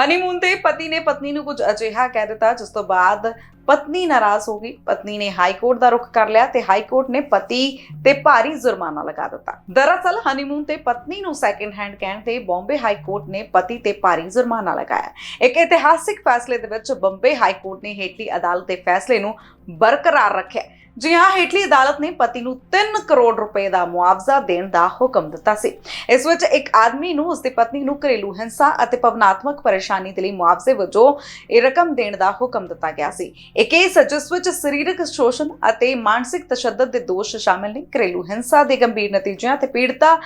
Honeymoon ਤੇ ਪਤੀ ਨੇ ਪਤਨੀ ਨੂੰ ਕੁਝ ਅਜਿਹਾ ਕਹਿ ਦਿੱਤਾ, ਜਿਸ ਤੋਂ ਬਾਅਦ ਪਤਨੀ ਨਾਰਾਜ਼ ਹੋ ਗਈ। ਪਤਨੀ ਨੇ ਹਾਈ ਕੋਰਟ ਦਾ ਰੁਖ ਕਰ ਲਿਆ ਤੇ ਹਾਈ ਕੋਰਟ ਨੇ ਪਤੀ ਤੇ ਭਾਰੀ ਜੁਰਮਾਨਾ ਲਗਾ ਦਿੱਤਾ। ਦਰਅਸਲ ਹਨੀਮੂਨ ਤੇ ਪਤਨੀ ਨੂੰ ਸੈਕੰਡ ਹੈਂਡ ਕਹਿਣ ਤੇ ਬੰਬੇ ਹਾਈ ਕੋਰਟ ਨੇ ਪਤੀ ਤੇ ਭਾਰੀ ਜੁਰਮਾਨਾ ਲਗਾਇਆ। ਇੱਕ ਇਤਿਹਾਸਿਕ ਫੈਸਲੇ ਦੇ ਵਿੱਚ ਬੰਬੇ ਹਾਈ ਕੋਰਟ ਨੇ ਹੇਠਲੀ ਅਦਾਲਤ ਦੇ ਫੈਸਲੇ ਨੂੰ ਬਰਕਰਾਰ ਰੱਖਿਆ। ਜੀ ਹਾਂ, ਹੇਠਲੀ ਅਦਾਲਤ ਨੇ ਪਤੀ ਨੂੰ 3 ਕਰੋੜ ਰੁਪਏ ਦਾ ਮੁਆਵਜ਼ਾ ਦੇਣ ਦਾ ਹੁਕਮ ਦਿੱਤਾ ਸੀ। ਇਸ ਵਿੱਚ ਇੱਕ ਆਦਮੀ ਨੂੰ, ਉਸਦੀ ਪਤਨੀ ਨੂੰ ਘਰੇਲੂ ਹਿੰਸਾ ਅਤੇ ਭਾਵਨਾਤਮਕ ਪਰੇਸ਼ਾਨੀ ਦੇ ਲਈ ਮੁਆਵਜ਼ੇ ਵਜੋਂ ਇਹ ਰਕਮ ਦੇਣ ਦਾ ਹੁਕਮ ਦਿੱਤਾ ਗਿਆ ਸੀ। ਇਹ ਕੇਸ ਜਿਸ ਵਿੱਚ ਸਰੀਰਕ ਸ਼ੋਸ਼ਣ ਅਤੇ ਮਾਨਸਿਕ ਤਸ਼ੱਦਦ ਦੇ ਦੋਸ਼ ਸ਼ਾਮਲ ਨੇ। ਘਰੇਲੂ ਹਿੰਸਾ ਦੇ ਗੰਭੀਰ ਨਤੀਜਿਆਂ ਤੇ ਪੀੜਤਾ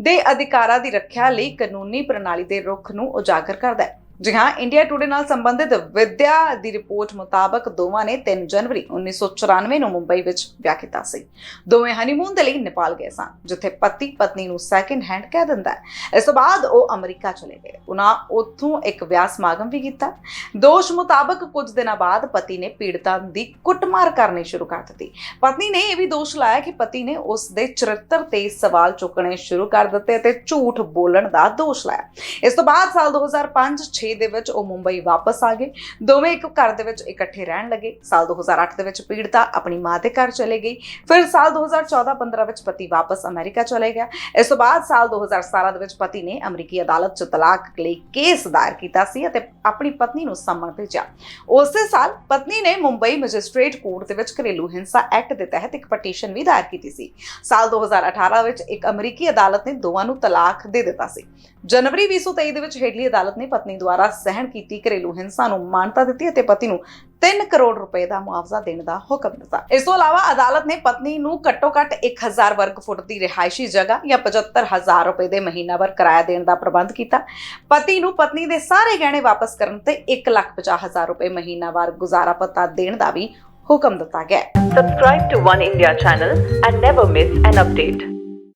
ਦੇ ਅਧਿਕਾਰਾਂ ਦੀ ਰੱਖਿਆ ਲਈ ਕਾਨੂੰਨੀ ਪ੍ਰਣਾਲੀ ਦੇ ਰੁਖ ਨੂੰ ਉਜਾਗਰ ਕਰਦਾ ਹੈ। ਜੀ ਹਾਂ ਇੰਡੀਆ ਟੁਡੇ ਨਾਲ ਸੰਬੰਧਿਤ ਵਿਦਿਆ ਦੀ ਰਿਪੋਰਟ ਮੁਤਾਬਕ ਦੋਵਾਂ ਨੇ 3 ਜਨਵਰੀ 1994 ਨੂੰ ਮੁੰਬਈ ਵਿੱਚ ਵਿਆਹ ਕੀਤਾ ਸੀ। ਦੋਵੇਂ ਹਨੀਮੂਨ ਦੇ ਲਈ ਨੇਪਾਲ ਗਏ ਸਨ ਜਿੱਥੇ ਪਤੀ ਪਤਨੀ ਨੂੰ ਸੈਕੰਡ ਹੈਂਡ ਕਹਿ ਦਿੰਦਾ ਹੈ। ਇਸ ਤੋਂ ਬਾਅਦ ਉਹ ਅਮਰੀਕਾ ਚਲੇ ਗਏ। ਉਹਨਾਂ ਉੱਥੋਂ ਇੱਕ ਵਿਆਹ ਸਮਾਗਮ ਵੀ ਕੀਤਾ। ਦੋਸ਼ ਮੁਤਾਬਕ ਕੁਝ ਦਿਨਾਂ ਬਾਅਦ ਪਤੀ ਨੇ ਪੀੜਤਾਂ ਦੀ ਕੁੱਟਮਾਰ ਕਰਨੀ ਸ਼ੁਰੂ ਕਰ ਦਿੱਤੀ। ਪਤਨੀ ਨੇ ਇਹ ਵੀ ਦੋਸ਼ ਲਾਇਆ ਕਿ ਪਤੀ ਨੇ ਉਸ ਦੇ ਚਰਿੱਤਰ ਤੇ ਸਵਾਲ ਚੁੱਕਣੇ ਸ਼ੁਰੂ ਕਰ ਦਿੱਤੇ ਅਤੇ ਝੂਠ ਬੋਲਣ ਦਾ ਦੋਸ਼ ਲਾਇਆ। ਇਸ ਤੋਂ ਬਾਅਦ ਸਾਲ 2005-6 ਦੇ ਵਿੱਚ ਉਹ ਮੁੰਬਈ ਵਾਪਸ ਆ ਗਏ। ਦੋਵੇਂ ਇੱਕ ਘਰ ਦੇ ਵਿੱਚ ਇਕੱਠੇ ਰਹਿਣ ਲੱਗੇ। ਸਾਲ 2008 ਦੇ ਵਿੱਚ ਪੀੜਤਾ ਆਪਣੀ ਮਾਂ ਦੇ ਘਰ ਚਲੇ ਗਈ। ਫਿਰ ਸਾਲ 2014-15 ਵਿੱਚ ਪਤੀ ਵਾਪਸ ਅਮਰੀਕਾ ਚਲੇ ਗਿਆ। ਇਸ ਤੋਂ ਬਾਅਦ ਸਾਲ 2017 ਦੇ ਵਿੱਚ ਪਤੀ ਨੇ ਅਮਰੀਕੀ ਅਦਾਲਤ 'ਚ ਤਲਾਕ ਲਈ ਕੇਸ ਦਾਇਰ ਕੀਤਾ ਸੀ ਅਤੇ ਆਪਣੀ ਪਤਨੀ ਨੂੰ ਸੰਮਣ ਭੇਜਿਆ। ਉਸੇ ਸਾਲ ਪਤਨੀ ਨੇ ਮੁੰਬਈ ਮੈਜਿਸਟ੍ਰੇਟ ਕੋਰਟ ਦੇ ਵਿੱਚ ਘਰੇਲੂ ਹਿੰਸਾ ਐਕਟ ਦੇ ਤਹਿਤ ਇੱਕ ਪਟੀਸ਼ਨ ਵੀ ਦਾਇਰ ਕੀਤੀ ਸੀ। ਸਾਲ 2018 ਵਿੱਚ ਇੱਕ ਅਮਰੀਕੀ ਅਦਾਲਤ ਨੇ ਦੋਵਾਂ ਨੂੰ ਤਲਾਕ ਦੇ ਦਿੱਤਾ ਸੀ। ਜਨਵਰੀ 2023 ਦੇ ਵਿੱਚ ਹੇਡਲੀ ਅਦਾਲਤ ਨੇ ਪਤਨੀ ਦੁਆਰਾ ਸਹਿਣ ਕੀਤੀ ਘਰੇਲੂ ਹਿੰਸਾ ਨੂੰ ਮਾਨਤਾ ਦਿੱਤੀ ਅਤੇ ਪਤੀ ਨੂੰ 3 ਕਰੋੜ ਰੁਪਏ ਦਾ ਮੁਆਵਜ਼ਾ ਦੇਣ ਦਾ ਹੁਕਮ ਦਿੱਤਾ ਇਸ ਤੋਂ ਇਲਾਵਾ ਅਦਾਲਤ ਨੇ ਪਤਨੀ ਨੂੰ ਘੱਟੋ-ਘੱਟ 1000 ਵਰਗ ਫੁੱਟ ਦੀ ਰਿਹਾਇਸ਼ੀ ਜਗ੍ਹਾ ਜਾਂ 75000 ਰੁਪਏ ਦੇ ਮਹੀਨਾਵਾਰ ਕਿਰਾਇਆ ਦੇਣ ਦਾ ਪ੍ਰਬੰਧ ਕੀਤਾ ਪਤੀ ਨੂੰ ਪਤਨੀ ਦੇ ਸਾਰੇ ਗਹਿਣੇ ਵਾਪਸ ਕਰਨ ਤੇ 150000 ਰੁਪਏ ਮਹੀਨਾਵਾਰ ਗੁਜ਼ਾਰਾ ਭੱਤਾ ਦੇਣ ਦਾ ਵੀ ਹੁਕਮ ਦਿੱਤਾ ਗਿਆ ਹੈ। Subscribe to One India channel and never miss an.